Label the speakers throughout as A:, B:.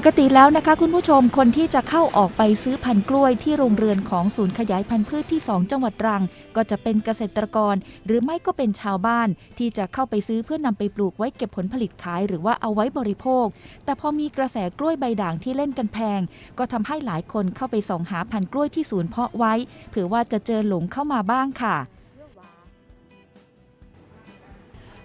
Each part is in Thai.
A: ปกติแล้วนะคะคุณผู้ชมคนที่จะเข้าออกไปซื้อพันธุ์กล้วยที่โรงเรือนของศูนย์ขยายพันธุ์พืชที่ 2 จังหวัดตรัง ก็จะเป็นเกษตรกร หรือไม่ก็เป็นชาวบ้าน ที่จะเข้าไปซื้อเพื่อนำไปปลูกไว้เก็บผลผลิตขาย หรือว่าเอาไว้บริโภค แต่พอมีกระแสกล้วยใบด่างที่เล่นกันแพง ก็ทำให้หลายคนเข้าไปส่องหาพันธุ์กล้วยที่ศูนย์เพาะไว้เผื่อว่าจะเจอหลงเข้ามาบ้างค่ะ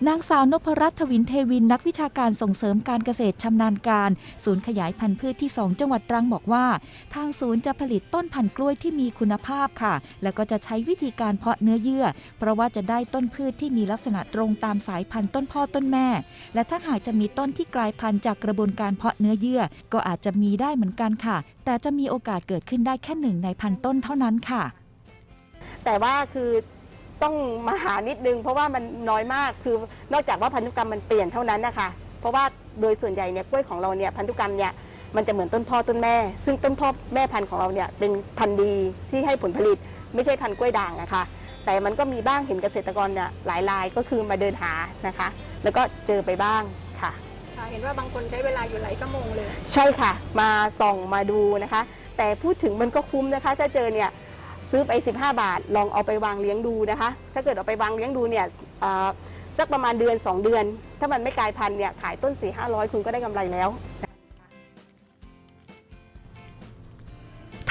A: นางสาวนพรัตน์ทวินเทวินนักวิชาการส่งเสริมการเกษตรชำนาญการ ศูนย์ขยายพันธุ์พืชที่ 2 จังหวัดตรังบอกว่า ทางศูนย์จะผลิตต้นพันธุ์กล้วยที่มีคุณภาพค่ะ แล้วก็จะใช้วิธีการเพาะเนื้อเยื่อ เพราะว่าจะได้ต้นพืชที่มีลักษณะตรงตามสายพันธุ์ต้นพ่อต้นแม่ และถ้าหากจะมีต้นที่กลายพันธุ์จากกระบวนการเพาะเนื้อเยื่อ ก็อาจจะมีได้เหมือนกันค่ะ แต่จะมีโอกาสเกิดขึ้นได้แค่หนึ่งในพันต้นเท่านั้นค่ะ
B: แต่ว่าคือ ต้องมาหานิดนึง เพราะว่ามันน้อยมากคือนอกจากว่าพันธุกรรมมันเปลี่ยนเท่านั้นนะคะเพราะว่าโดยส่วนใหญ่เนี่ยกล้วยของเราเนี่ยพันธุกรรมเนี่ยมันจะเหมือนต้นพ่อต้นแม่ ซึ่งต้นพ่อแม่พันธุ์ของเราเนี่ยเป็นพันธุ์ดีที่ให้ผลผลิต ไม่ใช่พันธุ์กล้วยด่างนะคะ แต่มันก็มีบ้างเห็นเกษตรกรเนี่ยหลายรายก็คือมาเดินหานะคะ แล้วก็เจอไปบ้างค่ะ
C: ค่ะเห็นว่าบางคนใช้เวลาอยู่หลายชั่วโมงเลย
B: ใช่ค่ะ มาส่องมาดูนะคะ แต่พูดถึงมันก็คุ้มนะคะถ้าเจอเนี่ย ซื้อไป 15 บาท ลองเอาไปวางเลี้ยงดูนะคะ ถ้าเกิดเอาไปวางเลี้ยงดูเนี่ยสักประมาณเดือน 2 เดือน ถ้ามันไม่กลายพันธุ์เนี่ยขายต้น4 5 0 0 คุณก็ได้กำไรแล้ว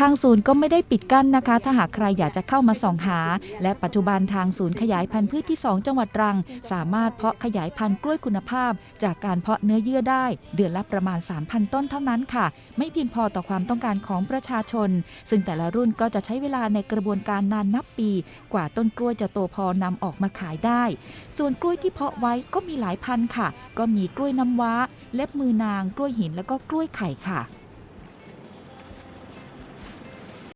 B: า
A: งศูนย์ก็ไม่ได้ปิดกั้นนะคะ ถ้าหากใครอยากจะเข้ามาส่องหา และปัจจุบันทางศูนย์ขยายพันธุ์พืชที่ 2 จังหวัดตรัง สามารถเพาะขยายพันธุ์กล้วยคุณภาพ จากการเพาะเนื้อเยื่อได้ เดือนละประมาณ 3,000 ต้นเท่านั้นค่ะ ไม่เพียงพอต่อความต้องการของประชาชน ซึ่งแต่ละรุ่นก็จะใช้เวลาในกระบวนการนานนับปี กว่าต้นกล้วยจะโตพอนำออกมาขายได้ ส่วนกล้วยที่เพาะไว้ก็มีหลายพันธุ์ค่ะ ก็มีกล้วยน้ำว้า เล็บมือนาง กล้วยหินแล้วก็กล้วยไข่ค่ะ